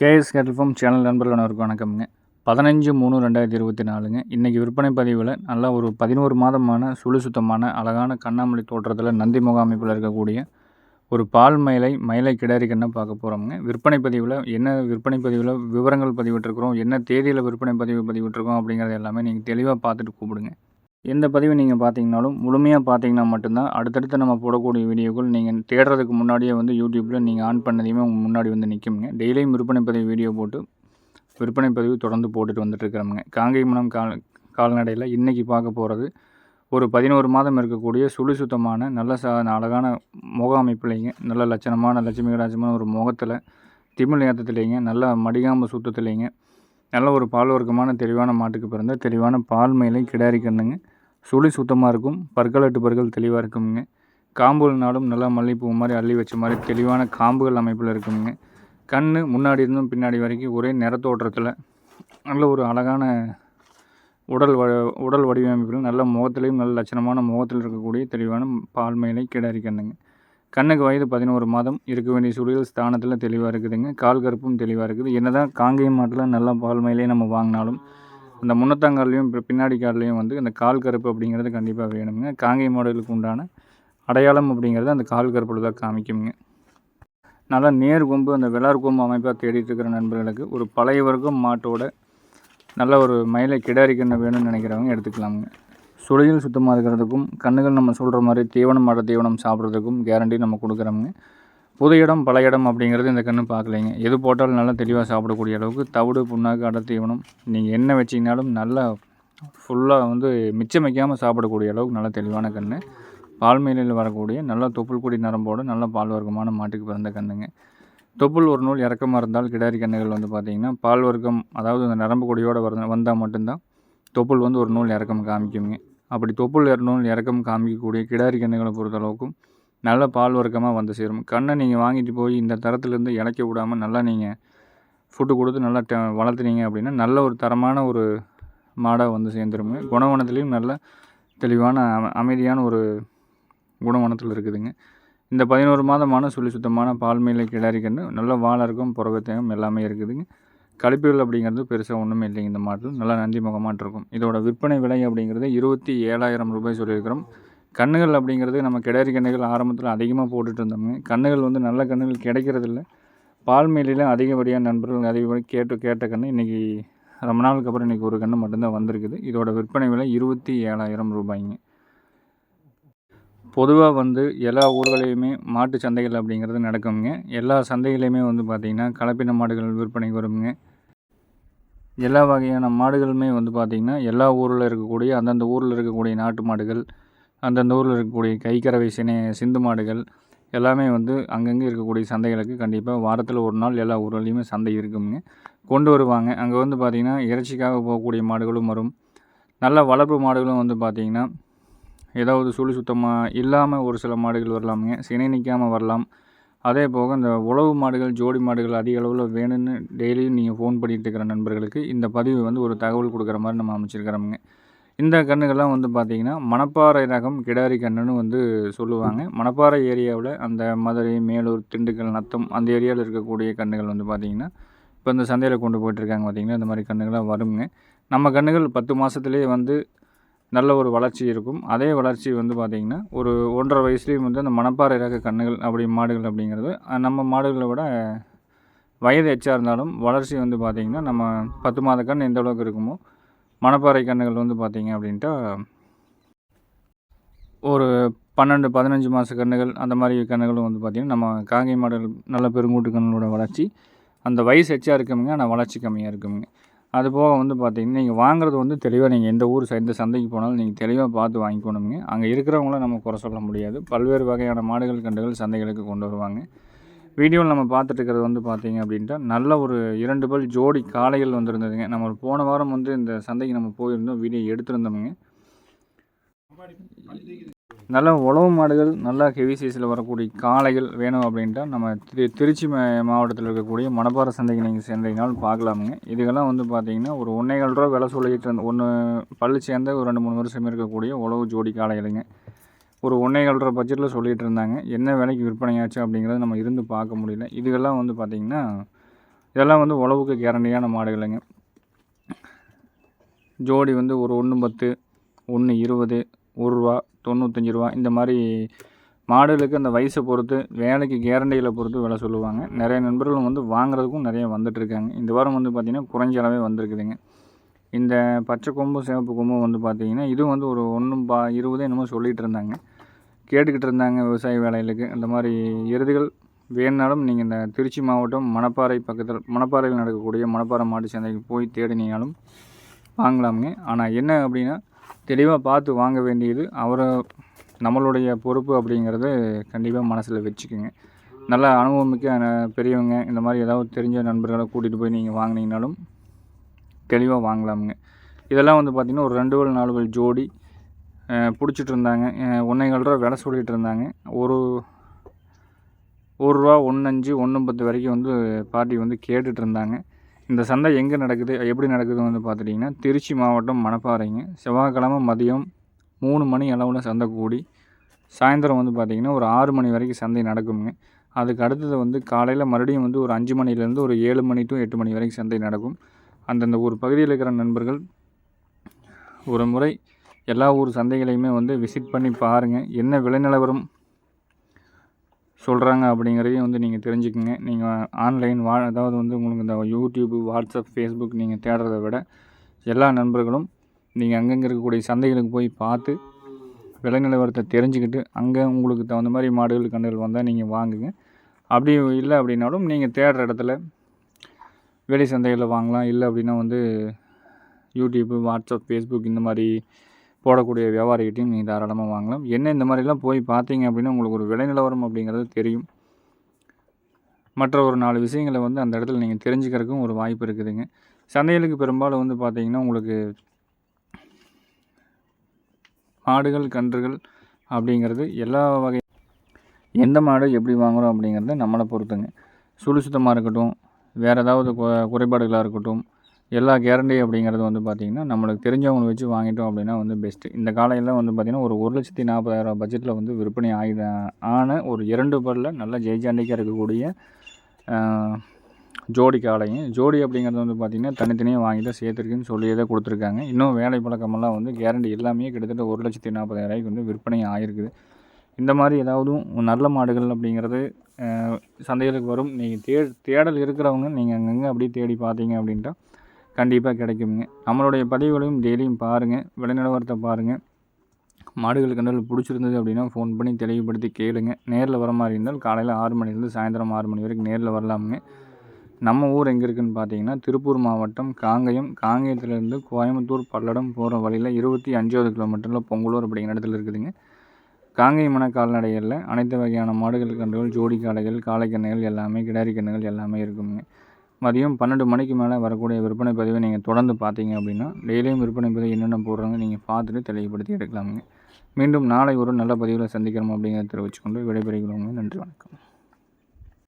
KS கேட்டல்ஃபார்ம் channel நண்பர்கள் அனைவருக்கும் வணக்கம்ங்க. பதினஞ்சு மூணு ரெண்டாயிரத்தி இருபத்தி நாலுங்க. இன்றைக்கி விற்பனை பதிவில் நல்லா ஒரு பதினோரு மாதமான சுழு சுத்தமான அழகான கண்ணாமலை தோற்றத்தில் நந்தி முகாமைப்பில் இருக்கக்கூடிய ஒரு பால் மயிலை மயிலை கிடாரி பார்க்க போகிறோம்ங்க விற்பனை பதிவில் என்ன விற்பனை பதிவில் விவரங்கள் பதிவிட்டிருக்கிறோம் என்ன தேதியில் விற்பனை பதிவு பதிவிட்டிருக்கோம் அப்படிங்கிறது எல்லாமே நீங்கள் தெளிவாக பார்த்துட்டு கூப்பிடுங்க. எந்த பதிவு நீங்கள் பார்த்தீங்கனாலும் முழுமையாக பார்த்தீங்கன்னா மட்டும்தான் அடுத்தடுத்து நம்ம போடக்கூடிய வீடியோக்கள் நீங்கள் தேடுறதுக்கு முன்னாடியே வந்து யூடியூப்பில் நீங்கள் ஆன் பண்ணதையுமே உங்கள் முன்னாடி வந்து நிற்குங்க டெய்லியும் விற்பனை பதிவு வீடியோ போட்டு விற்பனை பதிவு தொடர்ந்து போட்டுட்டு வந்துட்டுருக்கிறோமுங்க காங்கேயமனம் கால் கால்நடையில் இன்றைக்கி பார்க்க போகிறது ஒரு பதினோரு மாதம் இருக்கக்கூடிய சுழி சுத்தமான நல்ல ச அழகான முக அமைப்புலைங்க. நல்ல லட்சணமான லட்சுமி கடாட்சமான ஒரு முகத்தில் திமிழ் ஏற்றத்துலேங்க நல்ல மடிகாம்பு சுத்தத்துலேங்க நல்ல ஒரு பால் வர்க்கமான தெளிவான மாட்டுக்கு பிறந்த தெளிவான பால் மேலே கிடாரி கண்ணுங்க. சுழி சுத்தமாக இருக்கும். பற்களட்டு பற்கள் தெளிவாக இருக்குங்க காம்புகள்னாலும் நல்லா மல்லிகைப்பூ மாதிரி அள்ளி வச்ச மாதிரி தெளிவான காம்புகள் அமைப்பில் இருக்குங்க கண் முன்னாடி இருந்தும் பின்னாடி வரைக்கும் ஒரே நிறத்தோற்றத்தில் நல்ல ஒரு அழகான உடல் வ உடல் வடிவமைப்பில் நல்ல முகத்திலையும் நல்ல லட்சணமான முகத்தில் இருக்கக்கூடிய தெளிவான பால் மேலே கிடாரி கண்ணுங்க. கண்ணுக்கு வயது பதினோரு மாதம். இருக்க வேண்டிய சூழல் ஸ்தானத்தில் தெளிவாக இருக்குதுங்க. கால் கருப்பும் தெளிவாக இருக்குது. என்ன தான் காங்கேயம் மாட்டில் நல்லா பால் நம்ம வாங்கினாலும் அந்த முன்னத்தாங்கால்லையும் பின்னாடி கால்லையும் வந்து இந்த கால் கருப்பு அப்படிங்கிறது கண்டிப்பாக வேணுங்க. காங்கேயம் மாடலுக்கு உண்டான அடையாளம் அப்படிங்கிறது அந்த கால் கருப்பில் தான் காமிக்குங்க. நல்லா நேர் கொம்பு அந்த விளார் கொம்பு அமைப்பாக தேடிட்டு இருக்கிற நண்பர்களுக்கு ஒரு பழைய வர்க்கம் மாட்டோட நல்ல ஒரு மயிலை கிடாரி வேணும்னு நினைக்கிறவங்க எடுத்துக்கலாமுங்க. சுளையில் சுத்தமாக இருக்கிறதுக்கும் கண்ணுகள் நம்ம சொல்கிற மாதிரி தீவனம் மாட தீவனம் சாப்பிட்றதுக்கும் கேரண்டி நம்ம கொடுக்குறோங்க புது இடம் பல இடம் அப்படிங்கிறது இந்த கன்று பார்க்கலைங்க. எது போட்டாலும் நல்லா தெளிவாக சாப்பிடக்கூடிய அளவுக்கு தவிடு புண்ணாக்கு அடை தீவனம் நீங்கள் என்ன வச்சிங்கனாலும் நல்லா ஃபுல்லாக வந்து மிச்சம் வைக்காமல் சாப்பிடக்கூடிய அளவுக்கு நல்ல தெளிவான கன்று பால் மேலில் வரக்கூடிய நல்லா தொப்புள் கொடி நரம்போடு நல்ல பால் வர்க்கமான மாட்டுக்கு பிறந்த கண்ணுங்க. தொப்புள் ஒரு நூல் இறக்கமாக இருந்தால் கிடாரி கண்ணுகள் வந்து பார்த்திங்கன்னா பால் வர்க்கம் அதாவது அந்த நரம்பு கொடியோடு வர வந்தால் மட்டும்தான் தொப்புள் வந்து ஒரு நூல் இறக்கம் காமிக்குங்க. அப்படி தொப்புள் இறணும் இறக்கம் காமிக்கக்கூடிய கிடாரி கண்ணுகளை பொறுத்தளவுக்கும் நல்ல பால் வர்க்கமாக வந்து சேரும். கண்ணை நீங்கள் வாங்கிட்டு போய் இந்த தரத்துலேருந்து இழைக்க விடாமல் நல்லா நீங்கள் ஃபுட்டு கொடுத்து நல்லா ட வளர்த்துனீங்க அப்படின்னா நல்ல ஒரு தரமான ஒரு மாடாக வந்து சேர்ந்துருங்க. குணவனத்துலேயும் நல்ல தெளிவான அமைதியான ஒரு குணவனத்தில் இருக்குதுங்க. இந்த பதினோரு மாதமான சுழி சுத்தமான பால் மேலே கிடாரி கன்று நல்ல வாழை இருக்கும் புறகத்தையும் எல்லாமே இருக்குதுங்க. கழிப்புகள் அப்படிங்கிறது பெருசாக ஒன்றுமே இல்லைங்க. இந்த மாடல் நல்லா நந்தி முகமாட்டு இருக்கும் இதோட விற்பனை விலை அப்படிங்கிறது இருபத்தி ஏழாயிரம் ரூபாய் சொல்லியிருக்கிறோம். கண்ணுகள் அப்படிங்கிறது நம்ம கிடாரி கண்ணுகள் ஆரம்பத்தில் அதிகமாக போட்டுட்டு இருந்தோங்க கண்ணுகள் வந்து நல்ல கண்ணுகள் கிடைக்கிறதில்ல. பால்மேலியில் அதிகப்படியான நண்பர்கள் அதிகப்படி கேட்டு கேட்ட கன்று இன்றைக்கி ரொம்ப நாளுக்கு அப்புறம் இன்றைக்கி ஒரு கன்று மட்டும்தான் வந்திருக்குது. இதோட விற்பனை விலை இருபத்தி ஏழாயிரம் ரூபாய்ங்க. பொதுவாக வந்து எல்லா ஊர்களையுமே மாட்டு சந்தைகள் அப்படிங்கிறது நடக்குங்க. எல்லா சந்தைகளையுமே வந்து பார்த்திங்கன்னா கலப்பின மாடுகள் விற்பனைக்கு வருங்க. எல்லா வகையான மாடுகளுமே வந்து பார்த்திங்கன்னா எல்லா ஊரில் இருக்கக்கூடிய அந்தந்த ஊரில் இருக்கக்கூடிய நாட்டு மாடுகள் அந்தந்த ஊரில் இருக்கக்கூடிய கைக்கறவை சினை சிந்து மாடுகள் எல்லாமே வந்து அங்கங்கே இருக்கக்கூடிய சந்தைகளுக்கு கண்டிப்பாக வாரத்தில் ஒரு நாள் எல்லா ஊர்லேயுமே சந்தை இருக்குங்க. கொண்டு வருவாங்க. அங்கே வந்து பார்த்திங்கன்னா இறைச்சிக்காக போகக்கூடிய மாடுகளும் வரும். நல்ல வளர்ப்பு மாடுகளும் வந்து பார்த்திங்கன்னா ஏதாவது சுழி சுத்தமாக இல்லாமல் ஒரு சில மாடுகள் வரலாமுங்க. சினை நிற்காமல் வரலாம். அதே போக இந்த உழவு மாடுகள் ஜோடி மாடுகள் அதிக அளவில் வேணும்னு டெய்லியும் நீங்கள் ஃபோன் பண்ணிகிட்டு இருக்கிற நண்பர்களுக்கு இந்த பதிவு வந்து ஒரு தகவல் கொடுக்குற மாதிரி நம்ம அமைச்சிருக்கிறோமுங்க. இந்த கன்றுகள்லாம் வந்து பார்த்திங்கன்னா மணப்பாறை ரகம் கிடாரி கன்றுன்னு வந்து சொல்லுவாங்க. மணப்பாறை ஏரியாவில் அந்த மதுரை மேலூர் திண்டுக்கல் நத்தம் அந்த ஏரியாவில் இருக்கக்கூடிய கன்றுகள் வந்து பார்த்திங்கன்னா இப்போ இந்த சந்தையில் கொண்டு போயிட்டுருக்காங்க பார்த்திங்கன்னா இந்த மாதிரி கண்ணுகள்லாம் வருங்க. நம்ம கன்றுகள் பத்து மாதத்துலேயே வந்து நல்ல ஒரு வளர்ச்சி இருக்கும். அதே வளர்ச்சி வந்து பார்த்திங்கன்னா ஒரு ஒன்றரை வயசுலேயும் வந்து அந்த மணப்பாறை ரக கன்றுகள் அப்படி மாடுகள் அப்படிங்கிறது நம்ம மாடுகளை விட வயது எச்சாக இருந்தாலும் வளர்ச்சி வந்து பார்த்திங்கன்னா நம்ம பத்து மாத கண் எந்த அளவுக்கு இருக்குமோ மணப்பாறை கன்றுகள் வந்து பார்த்திங்க அப்படின்ட்டா ஒரு பன்னெண்டு பதினஞ்சு மாத கன்றுகள் அந்த மாதிரி கன்றுகளும் வந்து பார்த்திங்கன்னா நம்ம காங்கை மாடல் நல்ல பெருங்கூட்டு கண்ணுகளோட வளர்ச்சி அந்த வயசு எச்சா இருக்குமுங்க ஆனால் வளர்ச்சி கம்மியாக இருக்குமுங்க. அது போக வந்து பார்த்திங்கன்னா நீங்கள் வாங்குறது வந்து தெளிவாக நீங்கள் எந்த ஊர் எந்த சந்தைக்கு போனாலும் நீங்கள் தெளிவாக பார்த்து வாங்கிக்கணுங்க அங்கே இருக்கிறவங்கள நம்ம குறை சொல்ல முடியாது. பல்வேறு வகையான மாடுகள் கண்டுகள் சந்தைகளுக்கு கொண்டு வருவாங்க. வீடியோவில் நம்ம பார்த்துட்டு இருக்கிறது வந்து பார்த்திங்க அப்படின்ட்டா நல்ல ஒரு இரண்டு பல் ஜோடி காளைகள் வந்துருந்ததுங்க. நம்ம போன வாரம் வந்து இந்த சந்தைக்கு நம்ம போயிருந்தோம். வீடியோ எடுத்திருந்தோமுங்க. நல்ல உழவு மாடுகள் நல்லா ஹெவி சைஸில் வரக்கூடிய காளைகள் வேணும் அப்படின்ட்டா நம்ம திரு திருச்சி மாவட்டத்தில் இருக்கக்கூடிய மணப்பாறை சந்தைக்கு நீங்கள் சேர்ந்தீங்கனாலும் பார்க்கலாமுங்க. இதுக்கெல்லாம் வந்து பார்த்தீங்கன்னா ஒரு ஒன்றேகால் ரூபா விலை சொல்லிட்டு ஒன்று பல்லு சேர்ந்த ஒரு ரெண்டு மூணு வருஷம் இருக்கக்கூடிய உழவு ஜோடி காளைகளுங்க. ஒரு ஒன்றே ரூபா பட்ஜெட்டில் சொல்லிகிட்டு இருந்தாங்க. என்ன விலைக்கு விற்பனையாச்சு அப்படிங்கிறத நம்ம இருந்து பார்க்க முடியல. இதுகெல்லாம் வந்து பார்த்திங்கன்னா இதெல்லாம் வந்து உழவுக்கு கேரண்டியான மாடுகளுங்க. ஜோடி வந்து ஒரு ஒன்று பத்து ஒன்று இருபது ஒரு ரூபா தொண்ணூத்தஞ்சு ரூபா இந்த மாதிரி மாடுகளுக்கு அந்த வயசை பொறுத்து வேலைக்கு கேரண்டியில் பொறுத்து விலை சொல்லுவாங்க. நிறைய நண்பர்களும் வந்து வாங்குறதுக்கும் நிறைய வந்துட்டுருக்காங்க. இந்த வாரம் வந்து பார்த்திங்கன்னா குறைஞ்ச அளவே வந்திருக்குதுங்க. இந்த பச்சை கொம்பும் சிவப்பு கொம்பும் வந்து பார்த்திங்கன்னா இதுவும் வந்து ஒரு ஒன்றும் பா இருபது என்னமோ சொல்லிகிட்டு இருந்தாங்க. கேட்டுக்கிட்டு இருந்தாங்க விவசாய வேலைகளுக்கு. இந்த மாதிரி எருதுகள் வேணுனாலும் நீங்கள் இந்த திருச்சி மாவட்டம் மணப்பாறை பக்கத்தில் மணப்பாறையில் நடக்கக்கூடிய மணப்பாறை மாட்டு சந்தைக்கு போய் தேடினீங்களும் வாங்கலாமுங்க. ஆனால் என்ன அப்படின்னா தெளிவாக பார்த்து வாங்க வேண்டியது. அவரை நம்மளுடைய பொறுப்பு அப்படிங்கிறத கண்டிப்பாக மனசில் வச்சுக்கோங்க. நல்ல அனுபவமிக்க பெரியவங்க இந்த மாதிரி ஏதாவது தெரிஞ்ச நண்பர்களை கூட்டிகிட்டு போய் நீங்கள் வாங்கினீங்கனாலும் தெளிவாக வாங்கலாமுங்க. இதெல்லாம் வந்து பார்த்திங்கன்னா ஒரு ரெண்டு வல் நாலு வல் ஜோடி பிடிச்சிட்டு இருந்தாங்க. ஒன்றே ரூபா விலை சொல்லிகிட்டு இருந்தாங்க. ஒரு ஒரு ரூபா ஒன்று அஞ்சு ஒன்று பத்து வரைக்கும் வந்து பார்ட்டி வந்து கேட்டுட்டு இருந்தாங்க. இந்த சந்தை எங்கே நடக்குது எப்படி நடக்குது வந்து பார்த்துட்டிங்கன்னா திருச்சி மாவட்டம் மணப்பாறைங்க. செவ்வாய்க்கிழமை மதியம் மூணு மணி அளவில் சந்தை கூடி சாயந்தரம் வந்து பார்த்திங்கன்னா ஒரு ஆறு மணி வரைக்கும் சந்தை நடக்குங்க. அதுக்கு அடுத்தது வந்து காலையில் மறுபடியும் வந்து ஒரு அஞ்சு மணிலேருந்து ஒரு ஏழு மணி டு எட்டு மணி வரைக்கும் சந்தை நடக்கும். அந்தந்த ஒரு பகுதியில் இருக்கிற நண்பர்கள் ஒரு முறை எல்லா ஊர் சந்தைகளையுமே வந்து விசிட் பண்ணி பாருங்கள் என்ன விலை நிலவரம் சொல்கிறாங்க அப்படிங்கிறதையும் வந்து நீங்கள் தெரிஞ்சுக்கங்க. நீங்கள் ஆன்லைன் வா அதாவது வந்து உங்களுக்கு இந்த யூடியூப் வாட்ஸ்அப் ஃபேஸ்புக் நீங்கள் தேடுறத விட எல்லா நண்பர்களும் நீங்கள் அங்கங்கே இருக்கக்கூடிய சந்தைகளுக்கு போய் பார்த்து விலை நிலவரத்தை தெரிஞ்சுக்கிட்டு அங்கே உங்களுக்கு தகுந்த மாதிரி மாடுகள் கண்டுகள் வந்தால் நீங்கள் வாங்குங்க. அப்படி இல்லை அப்படின்னாலும் நீங்கள் தேடுற இடத்துல வெளி சந்தைகளில் வாங்கலாம். இல்லை அப்படின்னா வந்து யூடியூப்பு வாட்ஸ்அப் ஃபேஸ்புக் இந்த மாதிரி போடக்கூடிய வியாபாரிகிட்டையும் நீங்கள் தாராளமாக வாங்கலாம். என்ன இந்த மாதிரிலாம் போய் பார்த்தீங்க அப்படின்னா உங்களுக்கு ஒரு விலை நிலவரம் அப்படிங்கிறது தெரியும். மற்ற ஒரு நாலு விஷயங்களை வந்து அந்த இடத்துல நீங்கள் தெரிஞ்சுக்கிறதுக்கும் ஒரு வாய்ப்பு இருக்குதுங்க. சந்தைகளுக்கு பெரும்பாலும் வந்து பார்த்தீங்கன்னா உங்களுக்கு மாடுகள் கன்றுகள் அப்படிங்கிறது எல்லா வகை எந்த மாடு எப்படி வாங்குகிறோம் அப்படிங்கிறத நம்மளை பொறுத்துங்க. சுடுசுத்தமாக இருக்கட்டும் வேறு ஏதாவது குறைபாடுகளாக இருக்கட்டும் எல்லா கேரண்டி அப்படிங்கிறது வந்து பார்த்திங்கன்னா நம்மளுக்கு தெரிஞ்சவங்களை வச்சு வாங்கிட்டோம் அப்படின்னா வந்து பெஸ்ட்டு இந்த காலையில் வந்து பார்த்திங்கன்னா ஒரு ஒரு லட்சத்தி நாற்பதாயிரம் பட்ஜெட்டில் வந்து விற்பனை ஆகி ஆன ஒரு இரண்டு பல்ல நல்ல ஜெய்ஜாண்டிக்காக இருக்கக்கூடிய ஜோடி காலையும் ஜோடி அப்படிங்கிறது வந்து பார்த்திங்கன்னா தனித்தனியாக வாங்கிட்டு சேர்த்துருக்குன்னு சொல்லியே தான் கொடுத்துருக்காங்க. இன்னும் வேலை பழக்கமெல்லாம் வந்து கேரண்டி எல்லாமே கிட்டத்தட்ட ஒரு லட்சத்தி நாற்பதாயிரூவாய்க்கு வந்து விற்பனை ஆகிருக்குது இந்த மாதிரி ஏதாவது நல்ல மாடுகள் அப்படிங்கிறது சந்தைகளுக்கு வரும். நீங்கள் தே தேடல் இருக்கிறவங்க நீங்கள் அங்கங்கே அப்படியே தேடி பார்த்தீங்க அப்படின்ட்டா கண்டிப்பாக கிடைக்குங்க நம்மளுடைய பதிவுகளையும் டெய்லியும் பாருங்கள் விலைநிலவரத்தை பாருங்கள் மாடுகள் கண்டல் பிடிச்சிருந்தது அப்படின்னா ஃபோன் பண்ணி தெளிவுபடுத்தி கேளுங்க. நேரில் வர மாதிரி இருந்தால் காலையில் ஆறு மணிலேருந்து சாயந்தரம் ஆறு மணி வரைக்கும் நேரில் வரலாமுங்க. நம்ம ஊர் எங்கே இருக்குதுன்னு பார்த்தீங்கன்னா திருப்பூர் மாவட்டம் காங்கயம். காங்கயத்துலேருந்து கோயம்புத்தூர் பல்லடம் போகிற வழியில் இருபத்தி அஞ்சாவது கிலோமீட்டரில் பொங்கலூர் அப்படிங்கிற இடத்துல இருக்குதுங்க. காங்கயமன கால்நடைகளில் அனைத்து வகையான மாடுகள் கன்றுகள் ஜோடி காளைகள் காளைக்கண்ணுகள் எல்லாமே கிடாரி கண்ணுகள் எல்லாமே இருக்குங்க. மதியம் பன்னெண்டு மணிக்கு மேலே வரக்கூடிய விற்பனை பதிவை நீங்கள் தொடர்ந்து பார்த்தீங்க அப்படின்னா டெய்லியும் விற்பனை பதிவு என்னென்ன போடுறாங்க நீங்கள் பார்த்துட்டு தெளிவுபடுத்தி எடுக்கலாமுங்க. மீண்டும் நாளை ஒரு நல்ல பதிவில் சந்திக்கிறோம் அப்படிங்கிறத தெரிவிச்சுக்கொண்டு விடைபெறுகிறோங்க. நன்றி வணக்கம்.